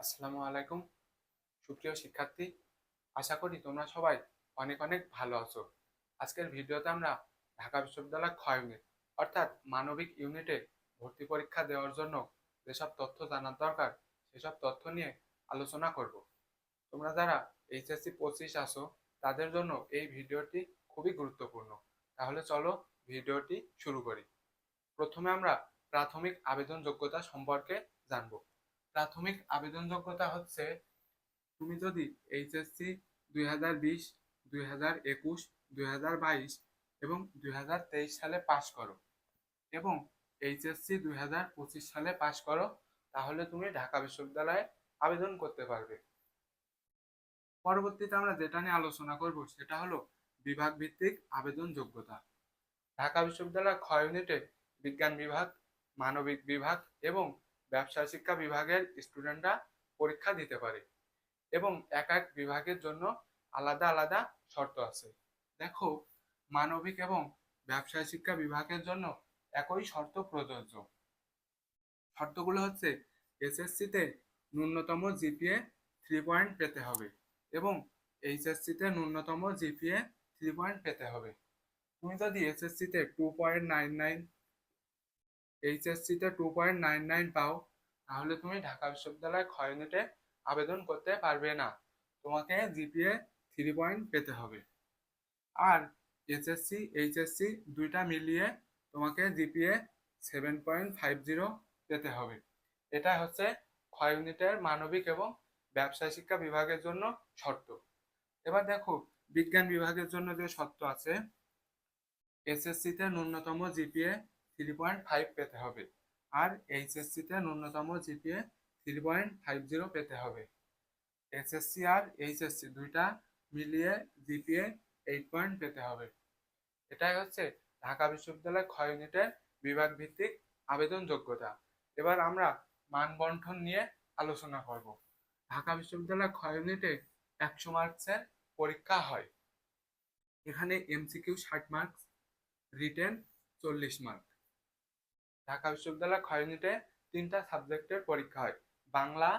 আসসালামু আলাইকুম। সুপ্রিয় শিক্ষার্থী, আশা করি তোমরা সবাই অনেক অনেক ভালো আছো। আজকের ভিডিওতে আমরা ঢাকা বিশ্ববিদ্যালয় ক্ষয় ইউনিট অর্থাৎ মানবিক ইউনিটে ভর্তি পরীক্ষা দেওয়ার জন্য যেসব তথ্য জানার দরকার, সেসব তথ্য নিয়ে আলোচনা করব। তোমরা যারা এইচএসসি পঁচিশ আসো তাদের জন্য এই ভিডিওটি খুবই গুরুত্বপূর্ণ। তাহলে চলো ভিডিওটি শুরু করি। প্রথমে আমরা প্রাথমিক আবেদন যোগ্যতা সম্পর্কে জানব। প্রাথমিক আবেদন যোগ্যতা হচ্ছে, তুমি যদি এইচএসসি দুই হাজার বিশ, দুই হাজার একুশ, দুই হাজার বাইশ এবং দুই হাজার তেইশ সালে পাশ করো এবং এইচএসসি দুই হাজার পঁচিশ সালে পাশ করো, তাহলে তুমি ঢাকা বিশ্ববিদ্যালয়ে আবেদন করতে পারবে। পরবর্তীতে আমরা যেটা নিয়ে আলোচনা করব সেটা হলো বিভাগ ভিত্তিক আবেদন যোগ্যতা ঢাকা বিশ্ববিদ্যালয় ক্ষয় ইউনিটে বিজ্ঞান বিভাগ, মানবিক বিভাগ এবং ব্যবসা শিক্ষা বিভাগের স্টুডেন্টরা পরীক্ষা দিতে পারে এবং এক এক বিভাগের জন্য আলাদা আলাদা শর্ত আছে। দেখো, মানবিক এবং ব্যবসায় শিক্ষা বিভাগের জন্য একই শর্ত প্রযোজ্য। শর্তগুলো হচ্ছে এসএসসিতে ন্যূনতম জিপিএ থ্রি পয়েন্ট পেতে হবে এবং এইচএসসিতে ন্যূনতম জিপিএ থ্রি পয়েন্ট পেতে হবে। তুমি যদি এসএসসিতে টু পয়েন্ট নাইন নাইন এইচএসসিতে টু পয়েন্ট নাইন নাইন পাও, তাহলে তুমি ঢাকা বিশ্ববিদ্যালয় ক্ষয় ইউনিটে আবেদন করতে পারবে না। তোমাকে জিপিএ থ্রি পয়েন্ট পেতে হবে। আর এসএসসি এইচএসসি দুইটা মিলিয়ে তোমাকে GPA seven point five zero পেতে হবে। এটা হচ্ছে ক্ষয় ইউনিটের মানবিক এবং ব্যবসায় শিক্ষা বিভাগের জন্য শর্ত। এবার দেখো, বিজ্ঞান বিভাগের জন্য যে শর্ত আছে এসএসসিতে ন্যূনতম জিপিএ থ্রি পয়েন্ট ফাইভ পেতে হবে। আর এইচএসসিতে ন্যূনতম GPA three point five zero পেতে হবে। এসএসসি আর এইচএসসি দুইটা মিলিয়ে জিপিএ এইট পয়েন্ট পেতে হবে। এটাই হচ্ছে ঢাকা বিশ্ববিদ্যালয় ক্ষয় ইউনিটের বিভাগ ভিত্তিক আবেদন যোগ্যতা এবার আমরা মান বন্টন নিয়ে আলোচনা করব। ঢাকা বিশ্ববিদ্যালয় ক্ষয় ইউনিটে একশো মার্কসের পরীক্ষা হয়। এখানে এমসিকিউ ষাট মার্কস, রিটেন চল্লিশ মার্ক ঢাকা বিশ্ববিদ্যালয় ক্ষয় ইউনিটে তিনটা সাবজেক্টের পরীক্ষা হয়, বাংলা,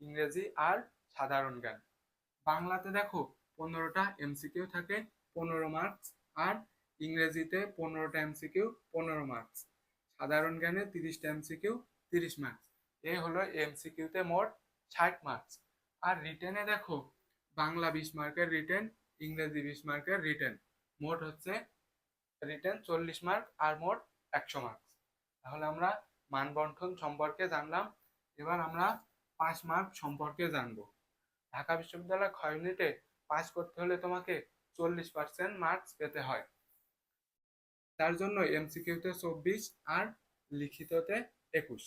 ইংরেজি আর সাধারণ জ্ঞান। বাংলাতে দেখো পনেরোটা এমসিকিউ থাকে, পনেরো মার্কস, আর ইংরেজিতে পনেরোটা এমসিকিউ, পনেরো মার্কস। সাধারণ জ্ঞানে তিরিশটা এমসিকিউ, তিরিশ মার্কস। এই হলো এমসিকিউতে মোট ষাট মার্কস। আর রিটেনে দেখো বাংলা বিশ মার্কের রিটেন, ইংরেজি বিশ মার্কের রিটেন। মোট হচ্ছে রিটেন চল্লিশ মার্ক, আর মোট একশো মার্কস। তাহলে আমরা মান বন্টন সম্পর্কে জানলাম। এবার আমরা পাস মার্ক সম্পর্কে জানব। ঢাকা বিশ্ববিদ্যালয় ক্ষয় ইউনিটে পাস করতে হলে তোমাকে চল্লিশ পার্সেন্ট মার্কস পেতে হয়। তার জন্য এমসিকিউতে চব্বিশ আর লিখিততে একুশ।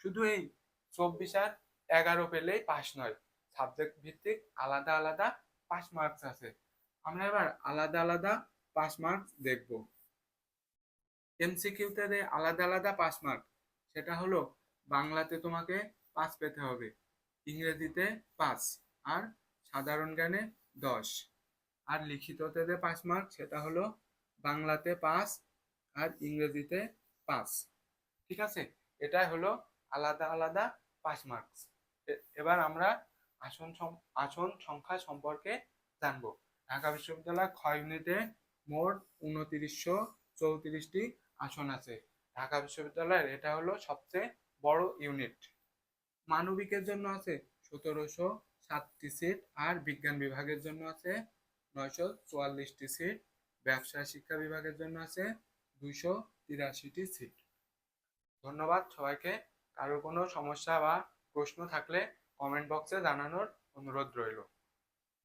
শুধু এই চব্বিশ আর এগারো পেলেই পাস নয় সাবজেক্ট ভিত্তিক আলাদা আলাদা পাস মার্কস আছে। আমরা এবার আলাদা আলাদা পাস মার্কস দেখব। এমসিকিউতে যে আলাদা আলাদা পাস মার্ক সেটা হলো বাংলাতে তোমাকে পাস পেতে হবে, ইংরেজিতে পাস আর সাধারণ জ্ঞানে দশ। আর লিখিততে যে পাস মার্ক সেটা হলো বাংলাতে পাস আর ইংরেজিতে পাস ঠিক আছে? এটাই হলো আলাদা আলাদা পাস মার্কস এবার আমরা আসন আসন সংখ্যা সম্পর্কে জানব। ঢাকা বিশ্ববিদ্যালয় ক্ষয় ইউনিটে মোট উনত্রিশশো চৌত্রিশটি আসন আছে। ঢাকা বিশ্ববিদ্যালয়ের এটা হলো সবচেয়ে বড় ইউনিট। মানবিকের জন্য আছে সতেরোশো সাতটি সিট আর বিজ্ঞান বিভাগের জন্য আছে নয়শো চুয়াল্লিশটি সিট। ব্যবসা শিক্ষা বিভাগের জন্য আছে দুইশো তিরাশিটি সিট। ধন্যবাদ সবাইকে। কারও কোনো সমস্যা বা প্রশ্ন থাকলে কমেন্ট বক্সে জানানোর অনুরোধ রইল।